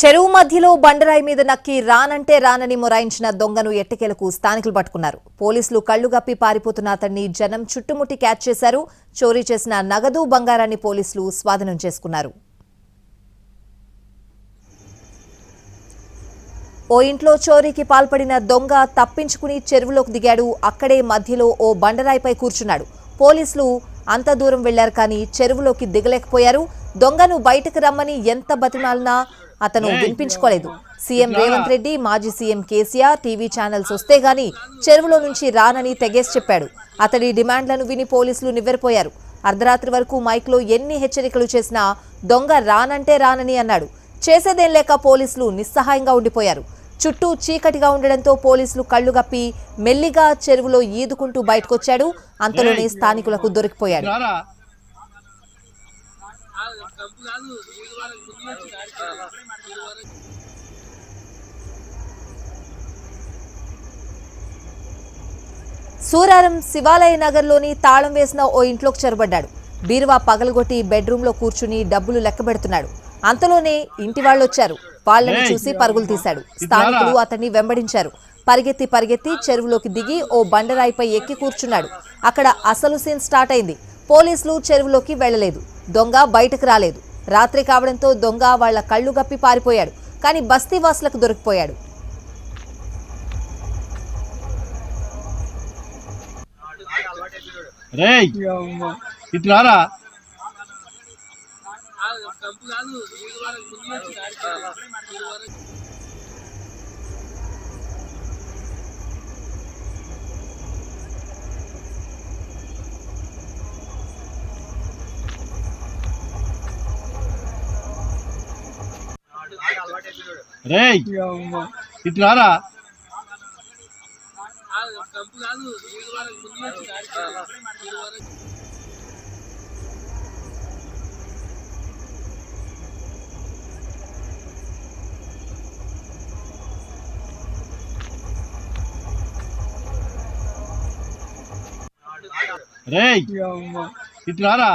చెరువు మధ్యలో బండరాయి మీద నక్కి రానంటే రానని మొరాయించిన దొంగను ఎట్టకేలకు స్థానికులు పట్టుకున్నారు. పోలీసులు కళ్ళు గప్పి పారిపోతున్న అతన్ని జనం చుట్టుముట్టి క్యాచ్ చేశారు. చోరీ చేసిన నగదు బంగారాన్ని పోలీసులు స్వాధీనం చేసుకున్నారు. ఓ ఇంట్లో చోరీకి పాల్పడిన దొంగ తప్పించుకుని చెరువులోకి దిగాడు. అక్కడే మధ్యలో ఓ బండరాయిపై కూర్చున్నాడు. పోలీసులు అంత దూరం వెళ్ళారు కానీ చెరువులోకి దిగలేకపోయారు. దొంగను బయటకు రమ్మని ఎంత బతిమాలినా అతను వినిపించుకోలేదు. సీఎం రేవంత్ రెడ్డి మాజీ సీఎం కేసీఆర్ టీవీ ఛానల్స్ వస్తే గాని చెరువులో నుంచి రానని తెగేసి చెప్పాడు. అతడి డిమాండ్లను విని పోలీసులు నివ్వెరపోయారు. అర్ధరాత్రి వరకు మైక్లో ఎన్ని హెచ్చరికలు చేసినా దొంగ రానంటే రానని అన్నాడు. చేసేదేం లేక పోలీసులు నిస్సహాయంగా ఉండిపోయారు. చుట్టూ చీకటిగా ఉండడంతో పోలీసులు కళ్ళు గప్పి మెల్లిగా చెరువులో ఈదుకుంటూ బయటకొచ్చాడు. అంతలోనే స్థానికులకు దొరికిపోయాడు. సూరారం శివాలయ నగర్లోని తాళం వేసిన ఓ ఇంట్లోకి చొరబడ్డాడు. బీరువా పగలగొట్టి బెడ్రూమ్లో కూర్చుని డబ్బులు లెక్కబెడుతున్నాడు అంతలోనే ఇంటి వాళ్ళు వచ్చారు వాళ్ళని! చూసి పరుగులు తీశాడు. స్థానికులు అతన్ని వెంబడించారు. పరిగెత్తి పరిగెత్తి చెరువులోకి దిగి ఓ బండరాయిపై ఎక్కి కూర్చున్నాడు. అక్కడ అసలు సీన్ స్టార్ట్ అయింది. పోలీసులు చెరువులోకి వెళ్ళలేదు దొంగ బయటకు రాలేదు. రాత్రి కావడంతో దొంగ వాళ్ళ కళ్ళు గప్పి పారిపోయాడు. కానీ బస్తీవాసులకు దొరికిపోయాడు. రేయ్ ఇటు రారా రేయ్ ఇటు రారా? రేయ్ ఇటు రారా?